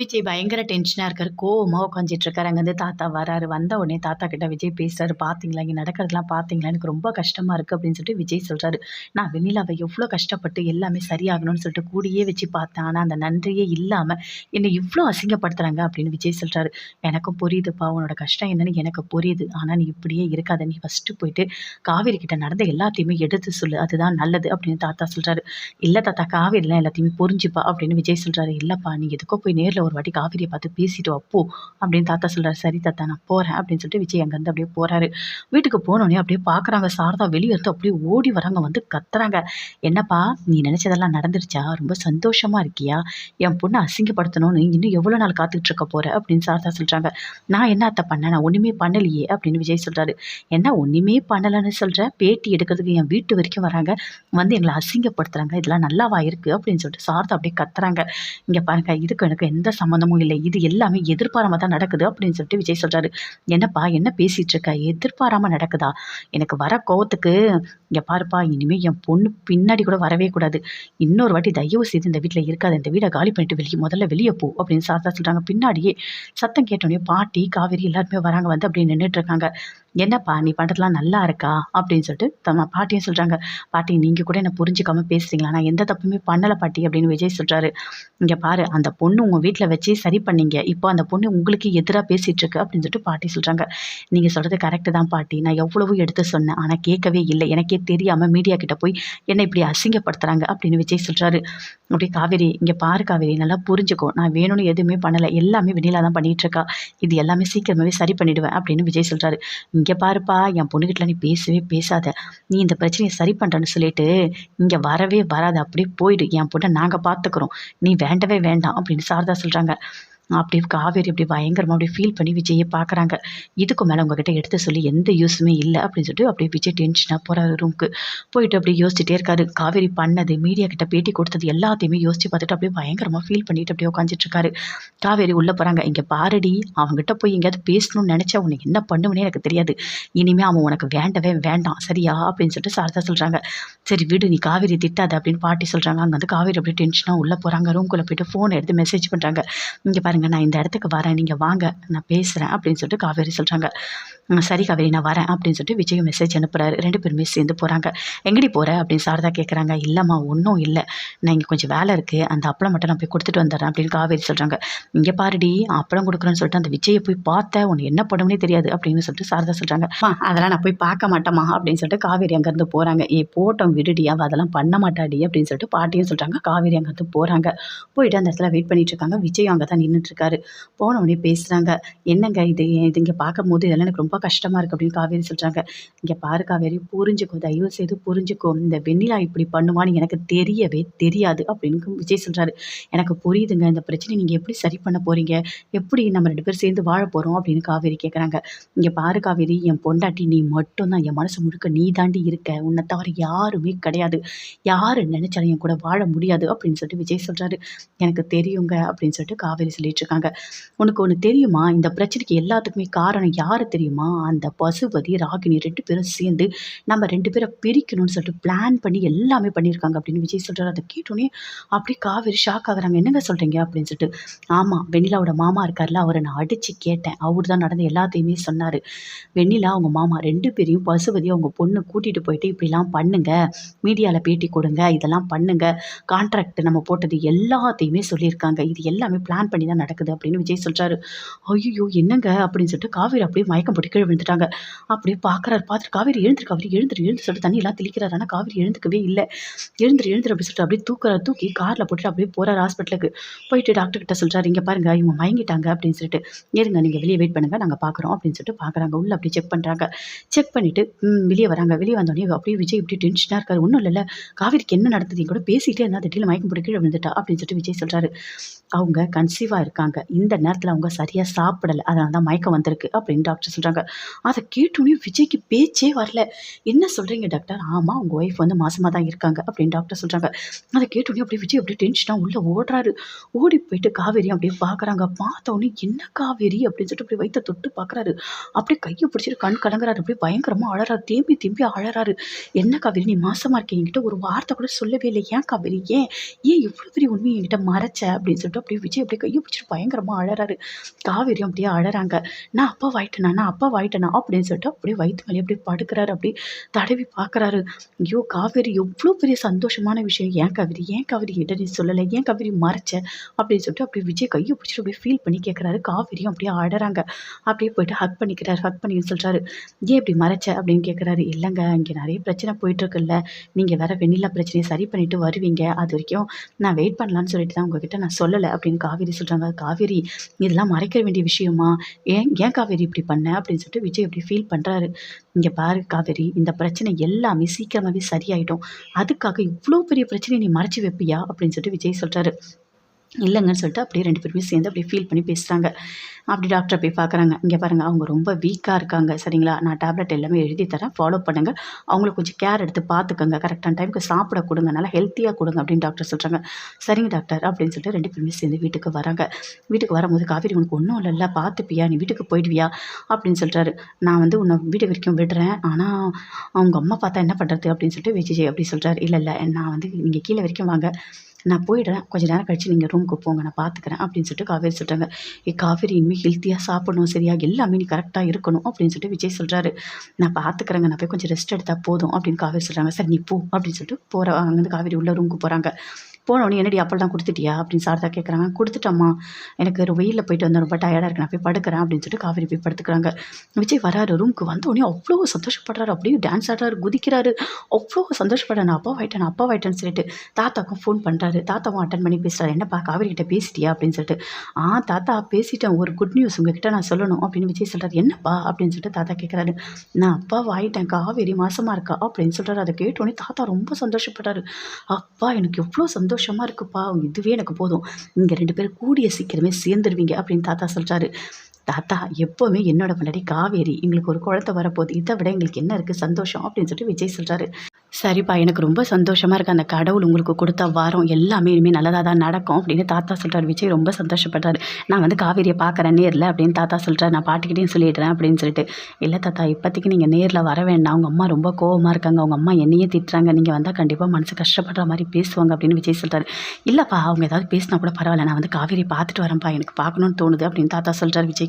விஜய் பயங்கர டென்ஷனாக இருக்கார். கோவமாக உட்காந்துட்டு இருக்காரு அங்கேருந்து தாத்தா வராரு. வந்த உடனே தாத்தா கிட்ட விஜய் பேசுறாரு. பார்த்தீங்களா இங்கே நடக்கிறதெல்லாம் பார்த்தீங்களா எனக்கு ரொம்ப கஷ்டமாக இருக்குது அப்படின்னு சொல்லிட்டு விஜய் சொல்கிறாரு நான் வெண்ணிலாவை எவ்வளோ கஷ்டப்பட்டு எல்லாமே சரியாகணும்னு சொல்லிட்டு கூடியே வச்சு பார்த்தேன். ஆனால் அந்த நன்றியே இல்லாமல் என்னை இவ்வளோ அசிங்கப்படுத்துகிறாங்க அப்படின்னு விஜய் சொல்கிறாரு எனக்கும் புரியுதுப்பா. உன்னோட கஷ்டம் என்னன்னு எனக்கு புரியுது. ஆனால் நீ இப்படியே இருக்காத. நீ ஃபஸ்ட்டு போயிட்டு காவேரி கிட்ட நடந்த எல்லாத்தையுமே எடுத்து சொல்லு. அதுதான் நல்லது. அப்படின்னு தாத்தா சொல்கிறாரு இல்லை தாத்தா. காவேரிலாம் எல்லாத்தையுமே புரிஞ்சுப்பா. அப்படின்னு விஜய் சொல்கிறாரு இல்லைப்பா. நீ எதுக்கோ போய் நேரில் ஒரு வாட்டி காவிரியை பார்த்து பேசிட்டு அப்போ அப்படின்னு தாத்தா சொல்கிறாரு சரி தாத்தா நான் போகிறேன் அப்படின்னு சொல்லிட்டு விஜய் அங்கேருந்து அப்படியே போகிறாரு வீட்டுக்கு போனோடனே அப்படியே பார்க்குறாங்க சாரதா வெளியே இருந்து அப்படியே ஓடி வராங்க வந்து கத்துறாங்க. என்னப்பா நீ நினச்சதெல்லாம் நடந்துருச்சா? ரொம்ப சந்தோஷமாக இருக்கியா? என் பொண்ணை அசிங்கப்படுத்தணும்னு இன்னும் எவ்வளோ நாள் காத்துக்கிட்டு இருக்க போகிற அப்படின்னு சாரதா சொல்கிறாங்க நான் என்ன அத்தை பண்ணேன்? நான் ஒன்றுமே பண்ணலையே அப்படின்னு விஜய் சொல்கிறாரு என்ன ஒன்றுமே பண்ணலைன்னு சொல்கிற பேட்டி எடுக்கிறதுக்கு என் வீட்டு வரைக்கும் வராங்க. வந்து எங்களை அசிங்கப்படுத்துகிறாங்க இதெல்லாம் நல்லாவா இருக்குது அப்படின்னு சொல்லிட்டு சாரதா அப்படியே கத்துறாங்க. இங்கே பாருங்க இதுக்கு எனக்கு எந்த சம்மந்தமும் இல்லை. இது எல்லாமே எதிர்பாராம தான் நடக்குது அப்படின்னு சொல்லிட்டு விஜய் சொல்கிறாரு என்னப்பா என்ன பேசிகிட்டு இருக்க? எதிர்பாராம நடக்குதா? எனக்கு வர கோவத்துக்கு இங்கே பாருப்பா இனிமேல் என் பொண்ணு பின்னாடி கூட வரவே கூடாது. இன்னொரு வாட்டி தயவு செய்து இந்த வீட்டில் இருக்காது. இந்த வீடை காலி பண்ணிட்டு வெளியே முதல்ல வெளியே போ அப்படின்னு சாரதா சொல்கிறாங்க பின்னாடியே சத்தம் கேட்டோடனே பாட்டி காவேரி எல்லாருமே வராங்க வந்து அப்படின்னு நின்றுட்டு இருக்காங்க. என்னப்பா நீ பண்ணுறதுலாம் நல்லா இருக்கா? அப்படின்னு சொல்லிட்டு தம்ம பாட்டியும் சொல்கிறாங்க பாட்டி நீங்கள் கூட என்னை புரிஞ்சுக்காம பேசுறீங்களா? நான் எந்த தப்புமே பண்ணலை பாட்டி அப்படின்னு விஜய் சொல்கிறாரு இங்கே பாரு அந்த பொண்ணு உங்கள் வீட்டில் வச்சு சரி பண்ணீங்க. இப்போ அந்த பொண்ணு உங்களுக்கு எதிராக பேசிகிட்ருக்கு அப்படின்னு சொல்லிட்டு பாட்டி சொல்கிறாங்க நீங்கள் சொல்கிறது கரெக்டு தான் பாட்டி. நான் எவ்வளவோ எடுத்து சொன்னேன் ஆனால் கேட்கவே இல்லை. எனக்கே தெரியாமல் மீடியா கிட்ட போய் என்னை இப்படி அசிங்கப்படுத்துகிறாங்க அப்படின்னு விஜய் சொல்கிறாரு அப்படி காவேரி இங்கே பாரு காவேரி நல்லா புரிஞ்சுக்கோ. நான் வேணும்னு எதுவுமே பண்ணலை. எல்லாமே வெண்ணிலா தான் பண்ணிகிட்ருக்கா இது எல்லாமே சீக்கிரமாகவே சரி பண்ணிவிடுவேன் அப்படின்னு விஜய் சொல்கிறாரு இங்கே பாருப்பா என் பொண்ணுக்கிட்ட நீ பேசவே பேசாத. நீ இந்த பிரச்சனையை சரி பண்ணுறேன்னு சொல்லிட்டு இங்கே வரவே வராது. அப்படியே போயிடு. என் பொண்ணை நாங்கள் பார்த்துக்குறோம் நீ வேண்டவே வேண்டாம் அப்படின்னு சாரதா சொல்கிறாங்க அப்படி காவேரி அப்படி பயங்கரமாக அப்படி ஃபீல் பண்ணி விஜயை பார்க்குறாங்க. இதுக்கு மேலே உங்ககிட்ட எடுத்து சொல்லி எந்த யூஸுமே இல்லை அப்படின்னு சொல்லிட்டு அப்படியே விஜய் டென்ஷனாக போகிறாரு ரூமுக்கு போயிட்டு அப்படியே யோசிச்சுட்டே இருக்காரு. காவேரி பண்ணது மீடியா கிட்ட பேட்டி கொடுத்தது எல்லாத்தையுமே யோசிச்சு பார்த்துட்டு அப்படியே பயங்கரமாக ஃபீல் பண்ணிட்டு அப்படியே உட்காந்துட்டு இருக்காரு. காவேரி உள்ளே போகிறாங்க இங்கே பாரடி அவங்ககிட்ட போய் எங்கேயாவது பேசணும்னு நினச்சா உனக்கு என்ன பண்ணுவேனே எனக்கு தெரியாது. இனிமேல் அவன் உனக்கு வேண்டவே வேண்டாம். சரியா? அப்படின்னு சொல்லிட்டு சாரதா சொல்கிறாங்க சரி விடு நீ காவேரி திட்டாத அப்படின்னு பாட்டி சொல்கிறாங்க அங்கே வந்து காவேரி அப்படியே டென்ஷனாக உள்ளே போகிறாங்க ரூம்குள்ளே போயிட்டு ஃபோன் எடுத்து மெசேஜ் பண்ணுறாங்க இங்கே பாருங்க நான் இந்த இடத்துக்கு வரேன் நீங்கள் வாங்க நான் பேசுகிறேன் அப்படின்னு சொல்லிட்டு காவேரி சொல்கிறாங்க சரி காவேரி நான் வரேன் அப்படின்னு சொல்லிட்டு விஜய் மெசேஜ் அனுப்புகிறாரு ரெண்டு பேருமே சேர்ந்து போகிறாங்க எங்கடி போகிற அப்படின்னு சாரதா கேட்குறாங்க இல்லைம்மா ஒன்றும் இல்லை. நான் இங்கே கொஞ்சம் வேலை இருக்குது அந்த அப்பளம் மட்டும் நான் போய் கொடுத்துட்டு வந்துடுறேன் அப்படின்னு காவேரி சொல்கிறாங்க இங்கே பாருடி அப்பளம் கொடுக்குறேன்னு சொல்லிட்டு அந்த விஜயை போய் பார்த்தேன் உன் என்ன பண்ணும்னே தெரியாது அப்படின்னு சொல்லிட்டு சாரதா சொல்கிறாங்க அதெல்லாம் நான் போய் பார்க்க மாட்டேம்மா அப்படின்னு சொல்லிட்டு காவேரி அங்கேருந்து போகிறாங்க ஏ போட்டோம் விடுடி அவள் அதெல்லாம் பண்ண மாட்டாடி அப்படின்னு சொல்லிட்டு பாட்டியும் சொல்கிறாங்க காவேரி அங்கேருந்து போகிறாங்க போயிட்டு அந்த இடத்துல வெயிட் பண்ணிட்டு இருக்காங்க. விஜய் அங்கே தான் நின்றுட்டு இருக்காரு போன உடனே பேசுகிறாங்க என்னங்க இது? இது இங்கே பார்க்கும்போது இதெல்லாம் எனக்கு ரொம்ப கஷ்டமாக இருக்குது அப்படின்னு காவேரி சொல்கிறாங்க இங்கே பாரு காவேரி புரிஞ்சுக்கோ தயவு செய்து புரிஞ்சுக்கோ. இந்த வெண்ணிலா இப்படி பண்ணுவான்னு எனக்கு தெரியவே தெரியாது அப்படின்னு விஜய் சொல்கிறாரு எனக்கு புரியுதுங்க இந்த பிரச்சனை நீங்கள் எப்படி சரி பண்ண போகிறீங்க எப்படி நம்ம ரெண்டு பேரும் சேர்ந்து வாழ போகிறோம் அப்படின்னு காவேரி கேட்குறாங்க இங்கே பாரு காவேரி என் பொண்டாட்டி நீ மட்டும்தான் என் மனசு முழுக்க நீ தாண்டி இருக்க. உன்னை தவிர யாருமே கிடையாது. யார் நினைச்சாலும் என் கூட வாழ முடியாது அப்படின்னு சொல்லிட்டு விஜய் சொல்கிறாரு எனக்கு தெரியுங்க அப்படின்னு சொல்லிட்டு காவேரி சொல்லிட்டு இருக்காங்க உனக்கு ஒன்று தெரியுமா? இந்த பிரச்சனைக்கு எல்லாத்துக்குமே காரணம் யார் தெரியுமா? அந்த பசுபதி ராகினி ரெண்டு பேரும் சேர்ந்து நம்ம ரெண்டு பேரை பிரிக்கணும்னு சொல்லிட்டு பிளான் பண்ணி எல்லாமே பண்ணியிருக்காங்க அப்படின்னு விஜய் சொல்கிறார் அதை கேட்டோன்னே அப்படியே காவேரி ஷாக் ஆகுறாங்க. என்னங்க சொல்கிறீங்க அப்படின்னு சொல்லிட்டு ஆமாம் வெண்ணிலாவோட மாமா இருக்கார்ல அவரை நான் அடித்து கேட்டேன். அவர் தான் நடந்த எல்லாத்தையுமே சொன்னார். வெண்ணிலா அவங்க மாமா ரெண்டு பேரையும் பசுபதி அவங்க பொண்ணு கூட்டிகிட்டு போயிட்டு இப்படிலாம் பண்ணுங்க. மீடியாவில் பேட்டி கொடுங்க. இதெல்லாம் பண்ணுங்க. கான்ட்ராக்ட் நம்ம போட்டது எல்லாத்தையுமே சொல்லியிருக்காங்க. இது எல்லாமே பிளான் பண்ணி தான் நடக்குது அப்படின்னு விஜய் சொல்கிறாரு ஐயோ என்னங்க? அப்படின்னு சொல்லிட்டு காவேரி அப்படியே மயக்கம் போட்டு கீழே விழுந்துட்டாங்க. அப்படியே பார்க்குறாரு பார்த்துட்டு காவேரி எழுந்துரு காவேரி எழுந்துரு எழுந்து சொல்லிட்டு தண்ணி எல்லாம் தெளிக்கிறாரு. ஆனால் காவேரி எழுந்துக்கவே இல்லை. எழுந்துரு எழுந்துரு அப்படின்னு சொல்லிட்டு அப்படியே தூக்கிற தூக்கி காரில் போட்டுட்டு அப்படியே போகிறார் ஹாஸ்பிட்டலுக்கு போயிட்டு டாக்டர் கிட்ட சொல்கிறாரு இங்கே பாருங்க இவங்க மயங்கிட்டாங்க அப்படின்னு சொல்லிட்டு. இருங்க நீங்கள் வெளியே வெயிட் பண்ணுங்க நாங்கள் பார்க்குறோம் அப்படின்னு சொல்லிட்டு பார்க்குறாங்க உள்ள அப்படியே செக் பண்ணுறாங்க செக் பண்ணிவிட்டு வெளியே வராங்க. வெளியே வந்தோடனே அப்படியே விஜய் இப்படி டென்ஷனாக இருக்காரு. ஒன்றும் இல்லைல்ல காவேரிக்கு என்ன நடந்தது? கூட பேசிகிட்டே இருந்தால் திடீர்னு மயக்கம் போட்டு கீழே விழுந்துட்டா அப்படின்னு சொல்லிட்டு விஜய் சொல்கிறாரு அவங்க கன்சீவாக இருக்காங்க. இந்த நேரத்தில் அவங்க சரியாக சாப்பிடலை. அதனால தான் மயக்கம் வந்திருக்கு அப்படின்னு டாக்டர் சொல்கிறாங்க அதை கேட்டோன்னே விஜய்க்கு பேச்சே வரல. என்ன சொல்கிறீங்க டாக்டர் ஆமாம் உங்கள் ஒய்ஃப் வந்து மாசமாக தான் இருக்காங்க. அப்படின்னு டாக்டர் சொல்கிறாங்க அதை கேட்டோன்னே அப்படியே விஜய் அப்படியே டென்ஷனாக உள்ளே ஓடுறாரு. ஓடி போயிட்டு காவேரி அப்படியே பார்க்குறாங்க. பார்த்தோன்னே என்ன காவேரி? அப்படின்னு சொல்லிட்டு அப்படியே வயிற்ற தொட்டு பார்க்குறாரு. அப்படியே கையை பிடிச்சிட்டு கண் கலங்குறாரு. அப்படியே பயங்கரமாக அழறாரு. தேம்பி திரும்பி அழறாரு. என்ன காவேரி நீ மாசமாக இருக்க? என்கிட்ட ஒரு வார்த்தை கூட சொல்லவே இல்லை. ஏன் காவேரி? ஏன்? ஏன் இவ்வளோ பெரிய உண்மையை என்கிட்ட மறைச்ச? அப்படின்னு சொல்லிட்டு அப்படியே விஜய் அப்படியே கையை பிடிச்சிட்டு பயங்கரமாக அழறாரு. காவேரியும் அப்படியே அழறாங்க. நான் அப்பா வாயிட்டேனா நான் அப்பா வாயிட்டேனா அப்படின்னு சொல்லிட்டு அப்படியே வயிற்று மேலே அப்படியே படுக்கிறாரு. அப்படியே தடவி பார்க்குறாரு. ஐயோ காவேரி எவ்வளோ பெரிய சந்தோஷமான விஷயம். ஏன் காவேரி? ஏன் காவேரி கிட்ட நீ சொல்லலை? ஏன் காவேரி மறைச்ச? அப்படின்னு சொல்லிட்டு அப்படியே விஜய் கையை பிடிச்சிட்டு அப்படியே ஃபீல் பண்ணி கேட்குறாரு காவேரியும் அப்படியே அழறாங்க. அப்படியே போயிட்டு ஹக் பண்ணிக்கிறாரு. ஹக் பண்ணி சொல்கிறாரு ஏன் இப்படி மறைச்ச? அப்படின்னு கேட்குறாரு இல்லைங்க இங்கே நிறைய பிரச்சனை போயிட்டுருக்குல்ல. நீங்கள் வேற வெண்ணிலா பிரச்சனையை சரி பண்ணிட்டு வருவீங்க. அது வரைக்கும் நான் வெயிட் பண்ணலான்னு சொல்லிட்டு தான் உங்ககிட்ட நான் சொல்லலை. அப்படின்னு காவேரி சொல்கிறாங்க காவேரி இதெல்லாம் மறைக்க வேண்டிய விஷயமா? ஏன் ஏன் காவேரி இப்படி பண்ண? அப்படின்னு சொல்லிட்டு விஜய் இப்படி ஃபீல் பண்ணுறாரு இங்கே பாரு காவேரி இந்த பிரச்சனை எல்லாமே சீக்கிரமாகவே சரியாயிடும். அதுக்காக இவ்வளோ பெரிய பிரச்சனையை நீ மறைச்சி வைப்பியா? அப்படின்னு சொல்லிட்டு விஜய் சொல்கிறாரு இல்லைங்கன்னு சொல்லிட்டு அப்படியே ரெண்டு பேருமே சேர்ந்து அப்படியே ஃபீல் பண்ணி பேசுகிறாங்க அப்படி டாக்டரை போய் பார்க்குறாங்க. இங்கே பாருங்கள் அவங்க ரொம்ப வீக்காக இருக்காங்க சரிங்களா? நான் டேப்லெட் எல்லாமே எழுதி தரேன் ஃபாலோ பண்ணுங்கள் அவங்கள கொஞ்சம் கேர் எடுத்து பார்த்துக்கோங்க. கரெக்டான டைமுக்கு சாப்பிட கொடுங்க நல்லா ஹெல்த்தியாக கொடுங்க அப்படின்னு டாக்டர் சொல்கிறாங்க சரிங்க டாக்டர் அப்படின்னு சொல்லிட்டு ரெண்டு பேருமே சேர்ந்து வீட்டுக்கு வராங்க. வீட்டுக்கு வரும்போது காவேரி உனக்கு ஒன்றும் இல்லைல்ல பார்த்துப்பியா நீ வீட்டுக்கு போயிடுவியா? அப்படின்னு சொல்கிறாரு நான் வந்து உன்னை வீடு வரைக்கும் விடுறேன். ஆனால் அவங்க அம்மா பார்த்தா என்ன பண்ணுறது அப்படின்னு சொல்லிட்டு விஜய் அப்படி சொல்கிறாரு இல்லை இல்லை நான் வந்து நீங்கள் கீழே வரைக்கும் வாங்க. நான் போயிடுறேன். கொஞ்ச நேரம் கழிச்சு நீங்கள் ரூமுக்கு போங்க. நான் பார்த்துக்கிறேன் அப்படின்னு சொல்லிட்டு காவேரி சொல்கிறாங்க ஏ காவேரி இனிமேல் ஹெல்த்தியாக சாப்பிடணும் சரியா? எல்லாமே நீ கரெக்டாக இருக்கணும் அப்படின்னு சொல்லிட்டு விஜய் சொல்கிறாரு நான் பார்த்துக்கிறேங்க நான் போய் கொஞ்சம் ரெஸ்ட் எடுத்தால் போதும் அப்படின்னு காவேரி சொல்கிறாங்க சரி நீ போ அப்படின்னு சொல்லிட்டு போகிற அங்கேருந்து காவேரி உள்ள ரூமுக்கு போகிறாங்க போனோடனே என்னடி அப்பெல்லாம் கொடுத்துட்டியா? அப்படின்னு சாரதா கேட்குறாங்க கொடுத்துட்டம்மா. எனக்கு ஒரு வெயிலில் போயிட்டு வந்தேன் ரொம்ப டயர்டாக இருக்கு. நான் போய் படுக்கிறேன் அப்படின்னு சொல்லிட்டு காவேரி போய் படுத்துக்கிறாங்க. விஜய் வராரு ரூமுக்கு வந்தோடனே அவ்வளோ சந்தோஷப்படுறாரு. அப்படியே டான்ஸ் ஆடுறாரு குதிக்கிறாரு. அவ்வளோ சந்தோஷப்படுறாரு. நான் அப்பா வாயிட்டேன் நான் அப்பா வாயிட்டேன்னு சொல்லிட்டு தாத்தாக்கும் ஃபோன் பண்ணுறாரு தாத்தாவும் அட்டன் பண்ணி பேசுகிறாரு என்னப்பா காவேரி கிட்ட பேசிட்டியா? அப்படின்னு சொல்லிட்டு. ஆ தாத்தா பேசிட்டேன். ஒரு குட் நியூஸ் உங்ககிட்ட நான் சொல்லணும் அப்படின்னு விஜய் சொல்கிறார் என்னப்பா? அப்படின்னு சொல்லிட்டு தாத்தா கேட்குறாரு நான் அப்பா வாயிட்டேன் காவேரி மாசமாக இருக்கா? அப்படின்னு சொல்கிறாரு அதை கேட்டோடனே தாத்தா ரொம்ப சந்தோஷப்படுறாரு. அப்பா எனக்கு எவ்வளோ சந்தோஷம். சந்தோஷமாக இருக்குப்பா இதுவே எனக்கு போதும். நீங்கள் ரெண்டு பேரும் கூடிய சீக்கிரமே சேர்ந்துருவீங்க அப்படின்னு தாத்தா சொல்கிறாரு தாத்தா எப்போவுமே என்னோட முன்னாடி காவேரி எங்களுக்கு ஒரு குழந்தை வரப்போகுது. இதை விட எங்களுக்கு என்ன இருக்குது சந்தோஷம் அப்படின்னு சொல்லிட்டு விஜய் சொல்கிறாரு சரிப்பா எனக்கு ரொம்ப சந்தோஷமாக இருக்குது அந்த கடவுள் உங்களுக்கு கொடுத்த வாரம் எல்லாமே இனிமேல் நல்லதாக தான் நடக்கும் அப்படின்னு தாத்தா சொல்கிறார் விஜய் ரொம்ப சந்தோஷப்படுறாரு. நான் வந்து காவேரியை பார்க்குறேன் நேரில் அப்படின்னு தாத்தா சொல்கிறார் நான் பாட்டுக்கிட்டேயும் சொல்லிடுறேன் அப்படின்னு சொல்லிட்டு. இல்லை தாத்தா இப்போதைக்கு நீங்கள் நேரில் வர வேண்டாம். அவங்க அம்மா ரொம்ப கோவமாக இருக்காங்க. அவங்க அம்மா என்னையே திட்டுறாங்க. நீங்கள் வந்தால் கண்டிப்பாக மனசு கஷ்டப்படுற மாதிரி பேசுவாங்க அப்படின்னு விஜய் சொல்கிறார் இல்லைப்பா அவங்க ஏதாவது பேசினா கூட பரவாயில்ல. நான் வந்து காவேரி பார்த்துட்டு வரேன்ப்பா. எனக்கு பார்க்கணுன்னு தோணுது அப்படின்னு தாத்தா சொல்கிறார் விஜய்